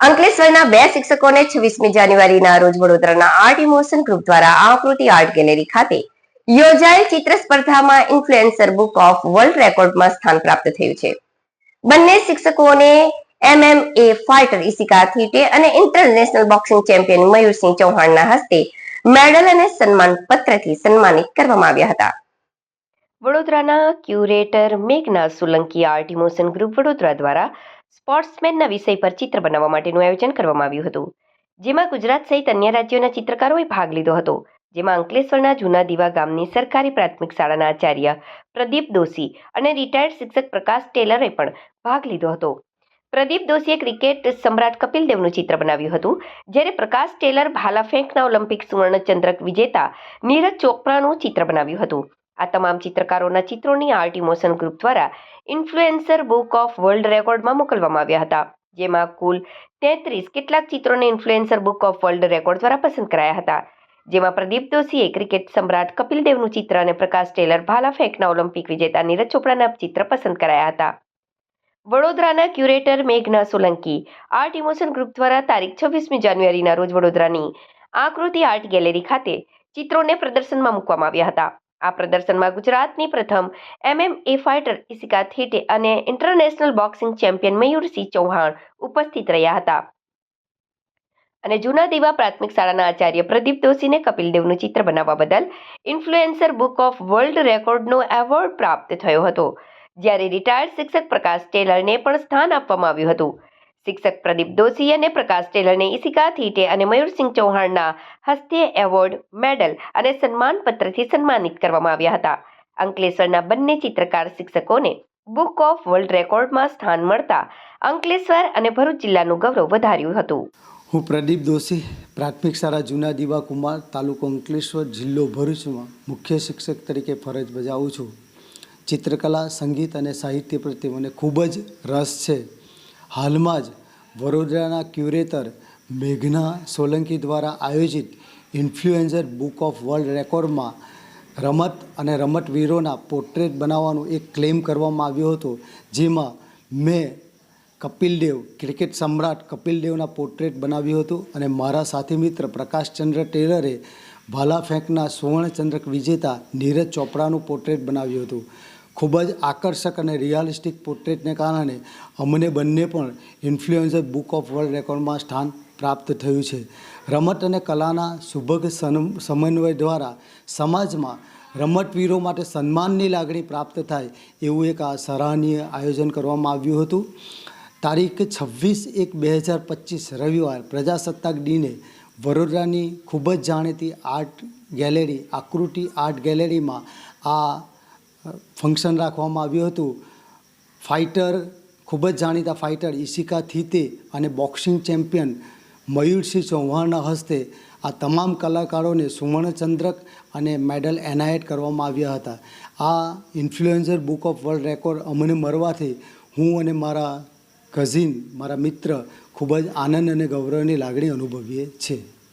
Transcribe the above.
અંકલેશ્વરના બે શિક્ષકોને છવ્વીસમી જાન્યુઆરીના રોજ વડોદરાના આર્ટ ઇમોશન ગ્રુપ દ્વારા આકૃતિ આર્ટ ગેલેરી ખાતે યોજાયેલ ચિત્ર સ્પર્ધામાં ઇન્ફ્લુએન્સર બુક ઓફ વર્લ્ડ રેકોર્ડમાં સ્થાન પ્રાપ્ત થયું છે. બંને શિક્ષકોને એમએમએ ફાઇટર ઇશિકા થીટે અને ઇન્ટરનેશનલ બોક્સિંગ ચેમ્પિયન મયુરસિંહ ચૌહાણના હસ્તે મેડલ અને સન્માન પત્રથી સન્માનિત કરવામાં આવ્યા હતા. વડોદરાના curator મેઘના Solanki art emotion group Vadodara દ્વારા સ્પોર્ટ્સમેનના વિષય પર ચિત્ર બનાવવા માટેનું આયોજન કરવામાં આવ્યું હતું. જેમાં ગુજરાત સહિત અન્ય રાજ્યોના ચિત્રકારોએ ભાગ લીધો હતો. જેમાં અંકલેશ્વરના જૂના દીવા ગામની સરકારી પ્રાથમિક શાળાના આચાર્ય પ્રદીપ દોશી અને રિટાયર્ડ શિક્ષક પ્રકાશ ટેલરે પણ ભાગ લીધો હતો. પ્રદીપ દોશીએ ક્રિકેટ સમ્રાટ કપિલ દેવનું ચિત્ર બનાવ્યું હતું, જ્યારે પ્રકાશ ટેલર ભાલા ફેંકના ઓલિમ્પિક સુવર્ણ ચંદ્રક વિજેતા નીરજ ચોપરાનું ચિત્ર બનાવ્યું હતું. આ તમામ ચિત્રકારોના ચિત્રોની આર્ટ ઇમોશન ગ્રુપ દ્વારા ઇન્ફ્લુએન્સર બુક ઓફ વર્લ્ડ રેકોર્ડમાં મોકલવામાં આવ્યા હતા, જેમાં કુલ તેત્રીસ કેટલાક ચિત્રોને influencer book of world record દ્વારા પસંદ કરાયા હતા, જેમાં પ્રદીપ દોશીએ ક્રિકેટ સમ્રાટ કપિલ દેવનું ચિત્ર અને પ્રકાશ ટેલર ભાલા ફેંકના ઓલિમ્પિક વિજેતા નીરજ ચોપડાના ચિત્ર પસંદ કરાયા હતા. વડોદરાના ક્યુરેટર મેઘના સોલંકી આર્ટ ઇમોશન ગ્રુપ દ્વારા તારીખ છવ્વીસમી જાન્યુઆરીના રોજ વડોદરાની આકૃતિ આર્ટ ગેલેરી ખાતે ચિત્રોને પ્રદર્શનમાં મૂકવામાં આવ્યા હતા. આ પ્રદર્શનમાં ગુજરાતની પ્રથમ એમએમએ ફાઇટર ઇશિકા થેટે અને international boxing champion Mayursinh Chauhan ઉપસ્થિત રહ્યા હતા. અને જૂના દેવા પ્રાથમિક શાળાના આચાર્ય પ્રદીપ દોશીને કપિલ દેવનું ચિત્ર બનાવવા બદલ ઇન્ફ્લુએન્સર બુક ઓફ વર્લ્ડ રેકોર્ડનો એવોર્ડ પ્રાપ્ત થયો હતો. જ્યારે રિટાયર્ડ શિક્ષક પ્રકાશ ટેલરને પણ સ્થાન આપવામાં આવ્યું હતું. શિક્ષક પ્રદીપ દોશી અને પ્રકાશ ટેલરને ઈશિકા થીટે અને મયુરસિંહ ચૌહાણના હસ્તે એવોર્ડ, મેડલ અને સન્માનપત્રથી સન્માનિત કરવામાં આવ્યા હતા. અંકલેશ્વરના બંને ચિત્રકાર શિક્ષકોને બુક ઓફ વર્લ્ડ રેકોર્ડમાં સ્થાન મળતા અંકલેશ્વર અને ભરૂચ જિલ્લાનું ગૌરવ વધાર્યું હતું. હું પ્રદીપ દોશી, પ્રાથમિક શાળા જૂના દીવા કુમાર તાલુકો અંકલેશ્વર, જિલ્લો ભરૂચમાં મુખ્ય શિક્ષક તરીકે ફરજ બજાવું છું. ચિત્રકલા, સંગીત અને સાહિત્ય પ્રત્યે મને ખૂબ જ રસ છે. હાલમાં જ વડોદરાના ક્યુરેટર મેઘના સોલંકી દ્વારા આયોજિત ઇન્ફ્લુએન્ઝર બુક ઓફ વર્લ્ડ રેકોર્ડમાં રમત અને રમતવીરોના પોર્ટ્રેટ બનાવવાનો એક ક્લેમ કરવામાં આવ્યો હતો, જેમાં મેં કપિલ દેવ ક્રિકેટ સમ્રાટ કપિલ દેવના પોર્ટ્રેટ બનાવ્યું હતું અને મારા સાથી મિત્ર પ્રકાશચંદ્ર ટેલરે ભાલા ફેંકના સુવર્ણચંદ્રક વિજેતા નીરજ ચોપડાનું પોર્ટ્રેટ બનાવ્યું હતું. ખૂબ જ આકર્ષક અને રિયાલિસ્ટિક પોર્ટ્રેટને કારણે અમને બંને પણ ઇન્ફ્લુએન્સર બુક ઓફ વર્લ્ડ રેકોર્ડમાં સ્થાન પ્રાપ્ત થયું છે. રમત અને કલાના સુભગ સમન્વય દ્વારા સમાજમાં રમતવીરો માટે સન્માનની લાગણી પ્રાપ્ત થાય એવું એક આ સરાહનીય આયોજન કરવામાં આવ્યું હતું. તારીખ છવ્વીસ એક બે હજાર પચીસ રવિવાર પ્રજાસત્તાક દિને વડોદરાની ખૂબ જ જાણીતી આર્ટ ગેલેરી, આકૃતિ આર્ટ ગેલેરીમાં આ ફંક્શન રાખવામાં આવ્યું હતું. ફાઇટર, ખૂબ જ જાણીતા ફાઇટર, ઈશિકા થીતે અને બોક્સિંગ ચેમ્પિયન મયુરસિંહ ચૌહાણના હસ્તે આ તમામ કલાકારોને સુવર્ણચંદ્રક અને મેડલ એનાયત કરવામાં આવ્યા હતા. આ influencer book of world record અમને મળવાથી હું અને મારા કઝિન, મારા મિત્ર ખૂબ જ આનંદ અને ગૌરવની લાગણી અનુભવીએ છીએ.